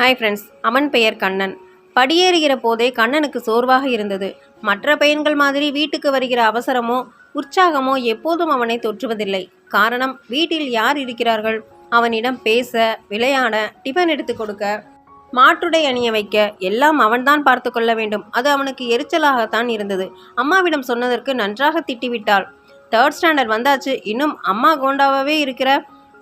Hi friends அவன் பெயர் கண்ணன். படியேறுகிற போதே கண்ணனுக்கு சோர்வாக இருந்தது. மற்ற பையன்கள் மாதிரி வீட்டுக்கு வருகிற அவசரமோ உற்சாகமோ எப்போதும் அவனை தொற்றுவதில்லை. காரணம் வீட்டில் யார் இருக்கிறார்கள்? அவனிடம் பேச விளையாட டிஃபன் எடுத்து கொடுக்க மாற்றுடை அணிய வைக்க எல்லாம் அவன்தான் பார்த்து கொள்ள வேண்டும். அது அவனுக்கு எரிச்சலாகத்தான் இருந்தது. அம்மாவிடம் சொன்னதற்கு நன்றாக திட்டிவிட்டாள். தேர்ட் ஸ்டாண்டர்ட் வந்தாச்சு. இன்னும் அம்மா கோண்டாவே இருக்கிற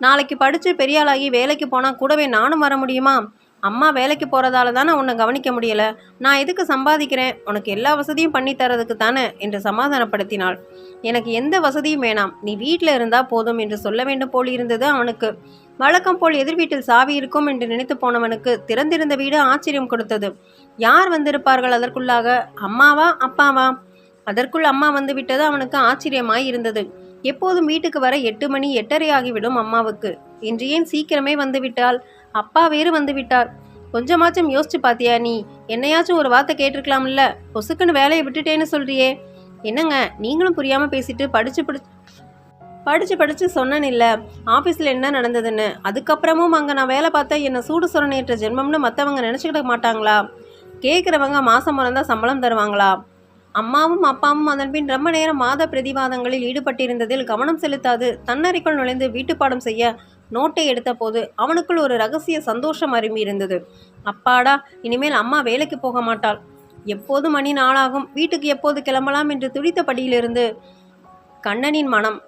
நாளைக்கு படித்து பெரியாளாகி வேலைக்கு போனால் கூடவே நானும் வர முடியுமா? அம்மா வேலைக்கு போகிறதால தானே உன்னை கவனிக்க முடியல. நான் எதுக்கு சம்பாதிக்கிறேன்? உனக்கு எல்லா வசதியும் பண்ணி தரதுக்கு தானே? என்று சமாதானப்படுத்தினாள். எனக்கு எந்த வசதியும் வேணாம். நீ வீட்டில் இருந்தால் போதும் என்று சொல்ல வேண்டும் போல் இருந்தது அவனுக்கு. வழக்கம் போல் எதிர் வீட்டில் சாவி இருக்கும் என்று நினைத்து போனவனுக்கு திறந்திருந்த வீடு ஆச்சரியம் கொடுத்தது. யார் வந்திருப்பார்கள் அதற்குள்ளாக? அம்மாவா? அப்பாவா? அதற்குள் அம்மா வந்து விட்டது அவனுக்கு ஆச்சரியமாய் இருந்தது. எப்போதும் வீட்டுக்கு வர எட்டு மணி எட்டரை ஆகிவிடும் அம்மாவுக்கு. இன்று ஏன் சீக்கிரமே வந்துவிட்டாள்? அப்பா வேறு வந்துவிட்டார். கொஞ்சமாச்சும் யோசிச்சு பாத்தியா நீ? என்னையாச்சும் ஒரு வார்த்தை கேட்டிருக்கலாம்ல? பொசுக்குன்னு வேலையை விட்டுட்டேன்னு சொல்றியே. என்னங்க நீங்களும் புரியாம பேசிட்டு படிச்சு பிடிச்சி படிச்சு படிச்சு சொன்னேன் இல்ல ஆஃபீஸில் என்ன நடந்ததுன்னு? அதுக்கப்புறமும் அங்கே நான் வேலை பார்த்தா என்னை சூடு சுரணேற்ற ஜென்மம்னு மற்றவங்க நினச்சிக்கிட மாட்டாங்களா? கேட்குறவங்க மாதம் பிறந்தா சம்பளம் தருவாங்களா? அம்மாவும் அப்பாவும் அதன் பின் ரொம்ப நேரம் மாத பிரதிவாதங்களில் ஈடுபட்டிருந்ததில் கவனம் செலுத்தாது தன்னறைக்குள் நுழைந்து வீட்டுப்பாடம் செய்ய நோட்டை எடுத்தபோது அவனுக்குள் ஒரு ரகசிய சந்தோஷம் அரும்பி இருந்தது. அப்பாடா இனிமேல் அம்மா வேலைக்கு போக மாட்டாள். எப்போது மணி நாளாகும்? வீட்டுக்கு எப்போது கிளம்பலாம்? என்று துடித்தபடியிலிருந்து கண்ணனின் மனம்.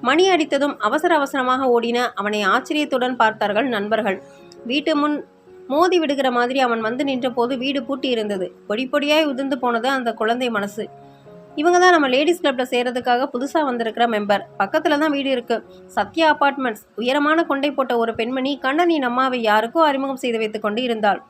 மணி அடித்ததும் அவசர அவசரமாக ஓடின அவனை ஆச்சரியத்துடன் பார்த்தார்கள் நண்பர்கள். வீட்டு முன் மோதி விடுகிற மாதிரி அவன் வந்து நின்றபோது வீடு பூட்டி இருந்தது பொடி பொடியாய் உதிர்ந்து போனது அந்த குழந்தை மனசு. இவங்க தான் நம்ம லேடிஸ் கிளப்பில் சேர்கிறதுக்காக புதுசாக வந்திருக்கிற மெம்பர் பக்கத்தில் தான் வீடு இருக்குது சத்யா அபார்ட்மெண்ட்ஸ் உயரமான கொண்டை போட்ட ஒரு பெண்மணி கண்ணனின் அம்மாவை யாருக்கோ அறிமுகம் செய்து வைத்துக்கொண்டு இருந்தாள்.